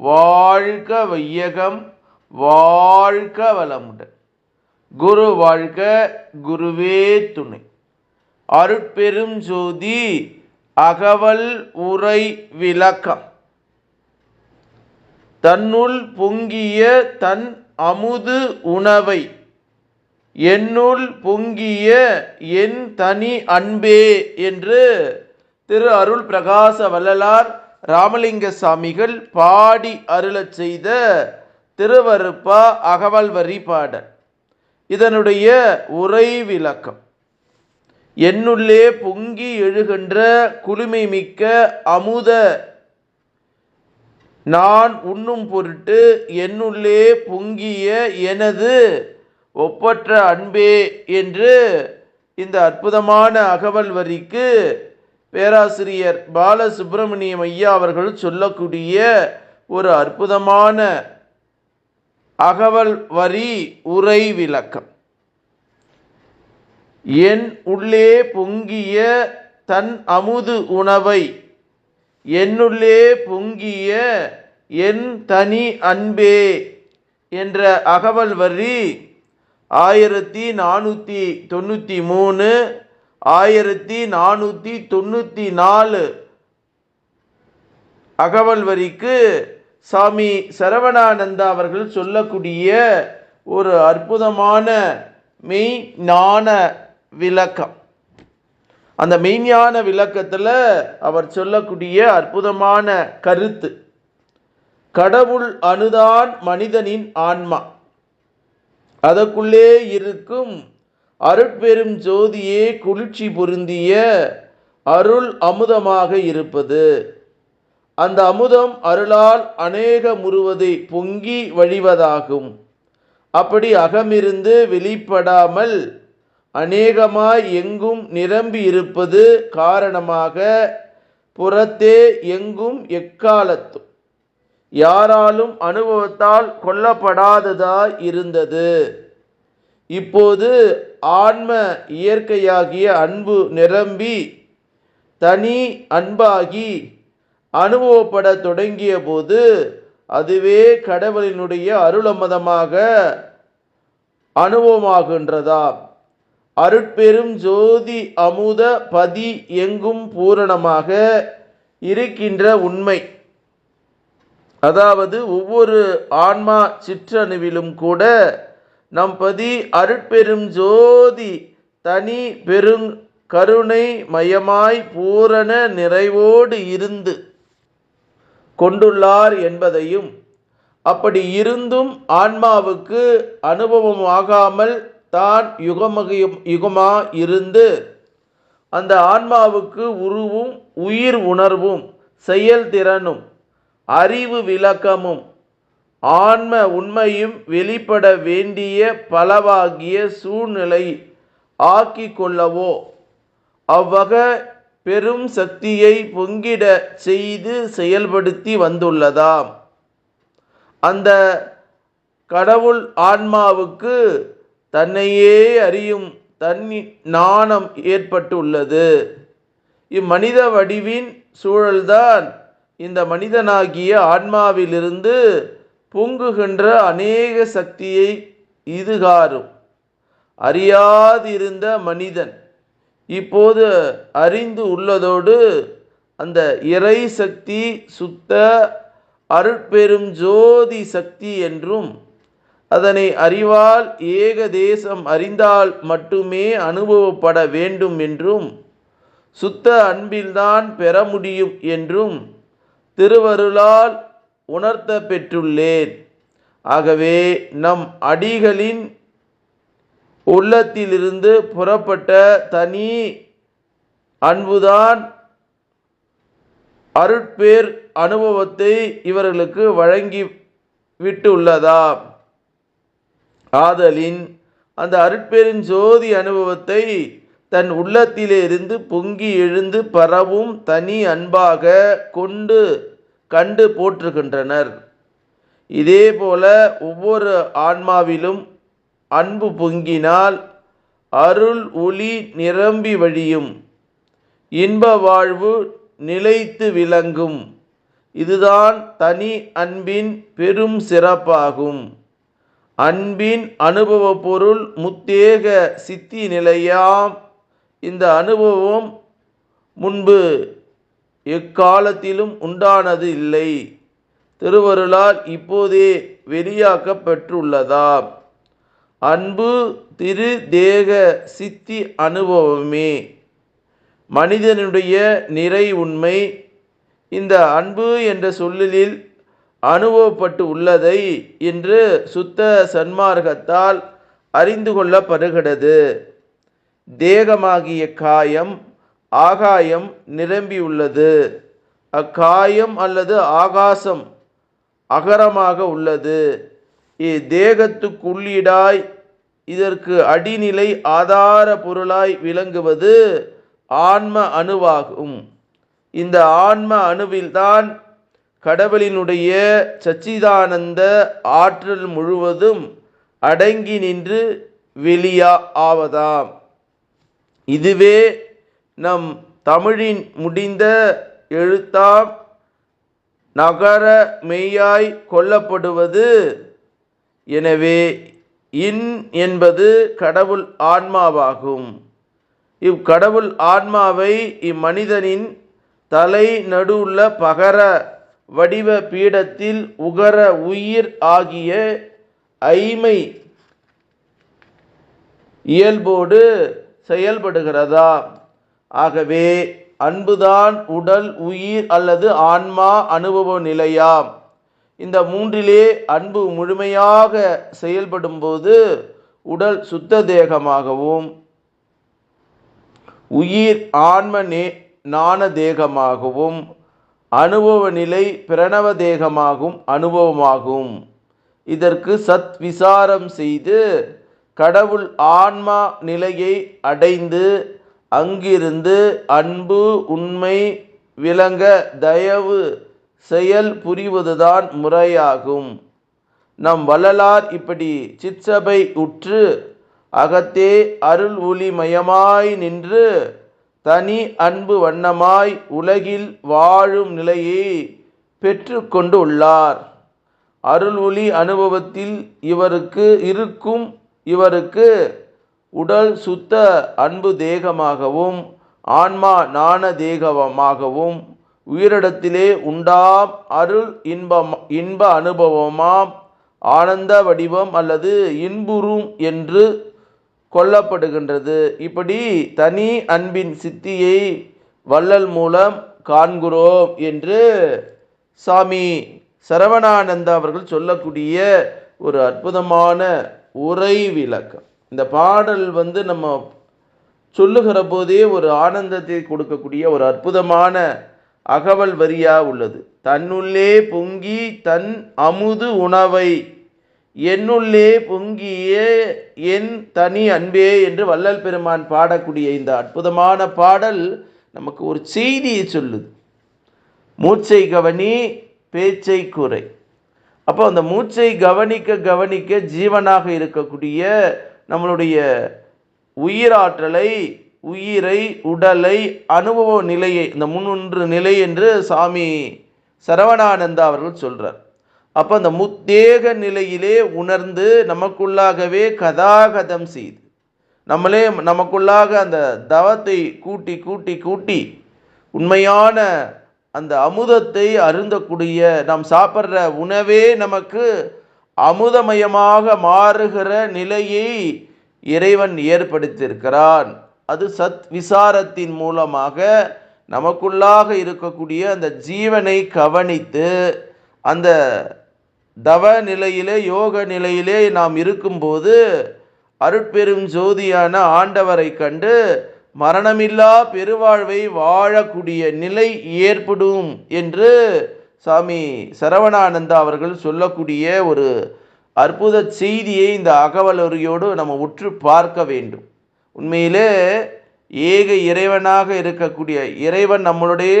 வாழ்க வையகம் வாழ்க வளமுடன். குரு வாழ்க குருவே துணை. அருட்பெரும் ஜோதி அகவல் உரை விளக்கம். தன்னுள் பொங்கிய தன் அமுது உணவை என்னுள் பொங்கிய என் தனி அன்பே என்று திரு அருள் பிரகாச வள்ளலார் ராமலிங்க சாமிகள் பாடி அருளச் செய்த திருவருப்பா அகவல் வரி பாடல். இதனுடைய உரை விளக்கம். என்னுள்ளே பொங்கி எழுகின்ற குளுமை மிக்க அமுத நான் உண்ணும் பொருட்டு என்னுள்ளே பொங்கிய எனது ஒப்பற்ற அன்பே என்று இந்த அற்புதமான அகவல் வரிக்கு பேராசிரியர் பாலசுப்பிரமணியம் ஐயா அவர்கள் சொல்லக்கூடிய ஒரு அற்புதமான அகவல் வரி உரை விளக்கம். என் உள்ளே பொங்கிய தன் அமுது உணவை என்னுள்ளே பொங்கிய என் தனி அன்பே என்ற அகவல் வரி ஆயிரத்தி நானூற்றி தொண்ணூற்றி மூணு ஆயிரத்தி நானூற்றி தொண்ணூற்றி நாலு அகவல் வரிக்கு சாமி சரவணானந்தா அவர்கள் சொல்லக்கூடிய ஒரு அற்புதமான மெய் ஞான விளக்கம். அந்த மெய்ஞான விளக்கத்தில் அவர் சொல்லக்கூடிய அற்புதமான கருத்து. கடவுள் அணுதான் மனிதனின் ஆன்மா. அதற்குள்ளே இருக்கும் அருட்பெரும் ஜோதியே குளிர்ச்சி பொருந்திய அருள் அமுதமாக இருப்பது. அந்த அமுதம் அருளால் அநேக முறுவதை பொங்கி வழிவதாகும். அப்படி அகமிருந்து வெளிப்படாமல் அநேகமாய் எங்கும் நிரம்பி இருப்பது காரணமாக புறத்தே எங்கும் எக்காலத்தும் யாராலும் அனுபவத்தால் கொல்லப்படாததாய் இருந்தது. இப்போது ஆன்ம இயற்கையாகிய அன்பு நிரம்பி தனி அன்பாகி அனுபவப்பட தொடங்கிய போது அதுவே கடவுளினுடைய அருளமதமாக அனுபவமாகின்றதா? அருட்பெரும் ஜோதி அமுத பதி எங்கும் பூரணமாக இருக்கின்ற உண்மை. அதாவது ஒவ்வொரு ஆன்மா சிற்றணுவிலும் கூட நம் பதி அருட்பெரும் ஜோதி தனி பெருங் கருணை மயமாய் பூரண நிறைவோடு இருந்து கொண்டுள்ளார் என்பதையும் அப்படி இருந்தும் ஆன்மாவுக்கு அனுபவமாகாமல் தான் யுகமகியும் யுகமா இருந்து அந்த ஆன்மாவுக்கு உருவும் உயிர் உணர்வும் செயல்திறனும் அறிவு விளக்கமும் ஆன்ம உண்மையும் வெளிப்பட வேண்டிய பலவாகிய சூழ்நிலை ஆக்கி கொள்ளவோ? அவ்வக பெரும் சக்தியை பொங்கிட செய்து செயல்படுத்தி வந்துள்ளதாம். அந்த கடவுள் ஆன்மாவுக்கு தன்னையே அறியும் தன்னி நாணம் ஏற்பட்டுள்ளது. இம்மனித வடிவின் சூழல்தான் இந்த மனிதனாகிய ஆன்மாவிலிருந்து பொங்குகின்ற அநேக சக்தியை இதுகாரும். அறியாதிருந்த மனிதன் இப்போது அறிந்து உள்ளதோடு அந்த இறை சக்தி சுத்த அருட்பெரும் ஜோதி சக்தி என்றும் அதனை அறிவால் ஏக தேசம் அறிந்தால் மட்டுமே அனுபவப்பட வேண்டும் என்றும் சுத்த அன்பில்தான் பெற முடியும் என்றும் திருவருளால் உணர்த்த பெற்றுள்ளேன். ஆகவே நம் அடிகளின் உள்ளத்திலிருந்து புறப்பட்ட தனி அன்புதான் அருட்பேர் அனுபவத்தை இவர்களுக்கு வழங்கி விட்டுள்ளதா? ஆதலின் அந்த அருட்பேரின் ஜோதி அனுபவத்தை தன் உள்ளத்திலிருந்து பொங்கி எழுந்து பரவும் தனி அன்பாக கொண்டு கண்டு போற்றுகின்றனர். இதேபோல ஒவ்வொரு ஆன்மாவிலும் அன்பு பொங்கினால் அருள் ஒளி நிரம்பி வழியும். இன்ப வாழ்வு நிலைத்து விளங்கும். இதுதான் தனி அன்பின் பெரும் சிறப்பாகும். அன்பின் அனுபவ பொருள் முத்தேக சித்தி நிலையாம். இந்த அனுபவம் முன்பு எக்காலத்திலும் உண்டானது இல்லை. திருவருளால் இப்போதே வெளியாக்கப்பெற்றுள்ளதாம் அன்பு திரு தேக சித்தி அனுபவமே. மனிதனுடைய நிறை உண்மை. இந்த அன்பு என்ற சொல்லில் அனுபவப்பட்டு உள்ளதை என்று சுத்த சன்மார்க்கத்தால் அறிந்து கொள்ளப்படுகிறது. தேகமாகிய காயம் ஆகாயம் நிரம்பியுள்ளது. அக்காயம் அல்லது ஆகாசம் அகரமாக உள்ளது. இத்தேகத்துக்குள்ளீடாய் இதற்கு அடிநிலை ஆதார பொருளாய் விளங்குவது ஆன்ம அணுவாகும். இந்த ஆன்ம அணுவில்தான் கடவுளினுடைய சச்சிதானந்த ஆற்றல் முழுவதும் அடங்கி நின்று வெளியா ஆவதாம். இதுவே நம் தமிழின் முடிந்த எழுத்தாம் நகர மெய்யாய் கொல்லப்படுவது? எனவே இன் என்பது கடவுள் ஆன்மாவாகும். இவ்கடவுள் ஆன்மாவை இம்மனிதனின் தலை நடுவுள்ள பகர வடிவ பீடத்தில் உகர உயிர் ஆகிய ஐமை இயல்போடு செயல்படுகிறதா? ஆகவே அன்புதான் உடல் உயிர் அல்லது ஆன்மா அனுபவ நிலையாம். இந்த மூன்றிலே அன்பு முழுமையாக செயல்படும்போது உடல் சுத்த தேகமாகவும் உயிர் ஆன்ம நே நாண தேகமாகவும் அனுபவ நிலை பிரணவ தேகமாகும் அனுபவமாகும். இதற்கு சத் விசாரம் செய்து கடவுள் ஆன்மா நிலையை அடைந்து அங்கிருந்து அன்பு உண்மை விளங்க தயவு செயல் புரிவதுதான் முறையாகும். நம் வள்ளலார் இப்படி சிற்சபை உற்று அகத்தே அருள் ஒளிமயமாய் நின்று தனி அன்பு வண்ணமாய் உலகில் வாழும் நிலையை பெற்று கொண்டு உள்ளார் அருள் ஒளி அனுபவத்தில் இவருக்கு இருக்கும் இவருக்கு உடல் சுத்த அன்பு தேகமாகவும் ஆன்மா ஞான தேகமாகவும் உயிரிடத்திலே உண்டாம் அருள் இன்பம் இன்ப அனுபவமாம் ஆனந்த வடிவம் அல்லது இன்புறும் என்று கொல்லப்படுகின்றது. இப்படி தனி அன்பின் சித்தியை வள்ளல் மூலம் காண்கிறோம் என்று சாமி சரவணானந்தா அவர்கள் சொல்லக்கூடிய ஒரு அற்புதமான உரை விளக்கம். இந்த பாடல் வந்து நம்ம சொல்லுகிற போதே ஒரு ஆனந்தத்தை கொடுக்கக்கூடிய ஒரு அற்புதமான அகவல் வரியா உள்ளது. தன்னுள்ளே பொங்கி தன் அமுது உணவை என்னுள்ளே பொங்கிய என் தனி அன்பே என்று வள்ளல் பெருமான் பாடக்கூடிய இந்த அற்புதமான பாடல் நமக்கு ஒரு செய்தியை சொல்லுது. மூச்சை கவனி பேச்சை குறை அப்போ அந்த மூச்சை கவனிக்க கவனிக்க ஜீவனாக இருக்கக்கூடிய நம்மளுடைய உயிராற்றலை உயிரை உடலை அனுபவ நிலையை இந்த முன்னொன்று நிலை என்று சாமி சரவணானந்தா அவர்கள் சொல்கிறார் அப்போ அந்த முத்தேக நிலையிலே உணர்ந்து நமக்குள்ளாகவே கதாகதம் செய்து நம்மளே நமக்குள்ளாக அந்த தவத்தை கூட்டி கூட்டி கூட்டி உண்மையான அந்த அமுதத்தை அருந்தக்கூடிய நாம் சாப்பிட்ற உணவே நமக்கு அமுதமயமாக மாறுகிற நிலையை இறைவன் ஏற்படுத்தியிருக்கிறான். அது சத் விசாரத்தின் மூலமாக நமக்குள்ளாக இருக்கக்கூடிய அந்த ஜீவனை கவனித்து அந்த தவ நிலையிலே யோக நிலையிலே நாம் இருக்கும்போது அருட்பெரும் ஜோதியான ஆண்டவரை கண்டு மரணமில்லா பெருவாழ்வை வாழக்கூடிய நிலை ஏற்படும் என்று சாமி சரவணானந்தா அவர்கள் சொல்லக்கூடிய ஒரு அற்புத செய்தியை இந்த அகவலுரையோடு நம்ம உற்று பார்க்க வேண்டும். உண்மையிலே ஏக இறைவனாக இருக்கக்கூடிய இறைவன் நம்மளுடைய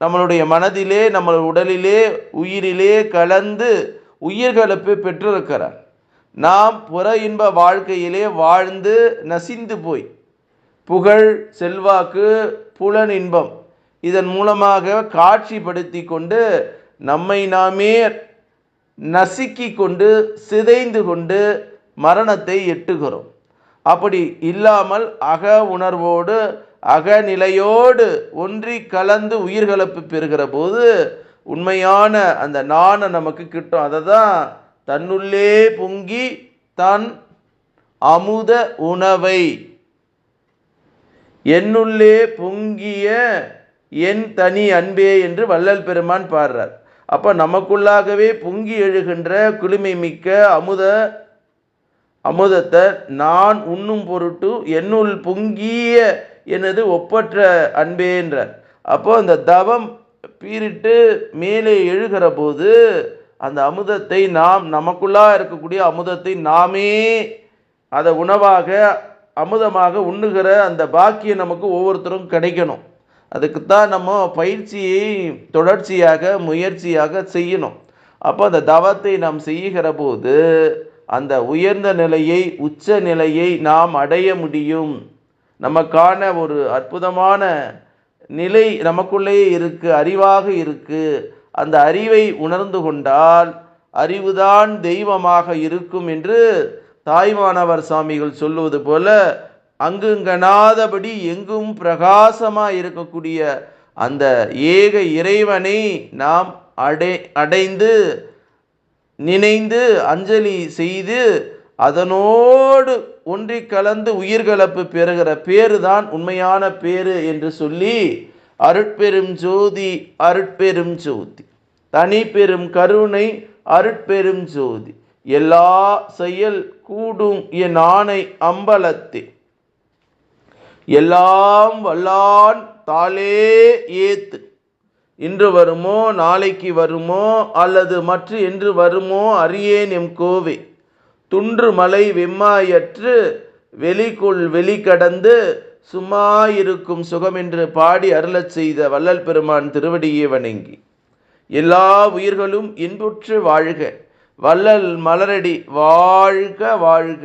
நம்மளுடைய மனதிலே நம்ம உடலிலே உயிரிலே கலந்து உயிர்கலப்பை பெற்றிருக்கிறார். நாம் புற இன்ப வாழ்க்கையிலே வாழ்ந்து நசிந்து போய் புகழ் செல்வாக்கு புலன் இன்பம் இதன் மூலமாக காட்சிப்படுத்தி கொண்டு நம்மை நாமே நசுக்கி கொண்டு சிதைந்து கொண்டு மரணத்தை எட்டுகிறோம். அப்படி இல்லாமல் அக உணர்வோடு அகநிலையோடு ஒன்றி கலந்து உயிர்கலப்பு பெறுகிற போது உண்மையான அந்த நாண நமக்கு கிட்டும். அதை தான் தன்னுள்ளே பொங்கி தன் அமுத உணவை. என்னுள்ளே பொங்கிய என் தனி அன்பே என்று வள்ளல் பெருமான் பாடுறார். அப்போ நமக்குள்ளாகவே பொங்கி எழுகின்ற குளுமை மிக்க அமுத அமுதத்தை நான் உண்ணும் பொருட்டு என்னுள் பொங்கிய எனது ஒப்பற்ற அன்பே என்றார். அப்போ அந்த தவம் பீரிட்டு மேலே எழுகிற போது அந்த அமுதத்தை நாம் நமக்குள்ளா இருக்கக்கூடிய அமுதத்தை நாமே அதை உணவாக அமுதமாக உண்ணுகிற அந்த பாக்கியம் நமக்கு ஒவ்வொருத்தரும் கிடைக்கணும். அதுக்கு தான் நம்ம பயிற்சியை தொடர்ச்சியாக முயற்சியாக செய்யணும். அப்போ அந்த தவத்தை நாம் செய்கிற போது அந்த உயர்ந்த நிலையை உச்ச நிலையை நாம் அடைய முடியும். நமக்கான ஒரு அற்புதமான நிலை நமக்குள்ளேயே இருக்குது அறிவாக இருக்கு. அந்த அறிவை உணர்ந்து கொண்டால் அறிவுதான் தெய்வமாக இருக்கும் என்று தாய்மானவர் சுவாமிகள் சொல்லுவது போல அங்குங்கனாதபடி எங்கும் பிரகாசமாக இருக்கக்கூடிய அந்த ஏக இறைவனை நாம் அடை அடைந்து நினைந்து அஞ்சலி செய்து அதனோடு ஒன்றி கலந்து உயிர்கலப்பு பெறுகிற பேரு தான் உண்மையான பேரு என்று சொல்லி அருட்பெரும் ஜோதி அருட்பெரும் ஜோதி. தனி பெரும் கருணை அருட்பெரும் ஜோதி. எல்லா செயல் கூடும் என் ஆணை அம்பலத்தே. எல்லாம் வல்லான் தாளே ஏத்து. இன்று வருமோ நாளைக்கு வருமோ அல்லது மற்ற என்று வருமோ அறியேன் எம் கோவை. துன்று மலை வெம்மாயற்று வெளிக்குள் வெளி கடந்து சுகம் என்று பாடி அருளச் செய்த வள்ளல் பெருமான் திருவடியே வணங்கி. எல்லா உயிர்களும் இன்புற்று வாழ்க. வள்ளல் மலரடி வாழ்க வாழ்க.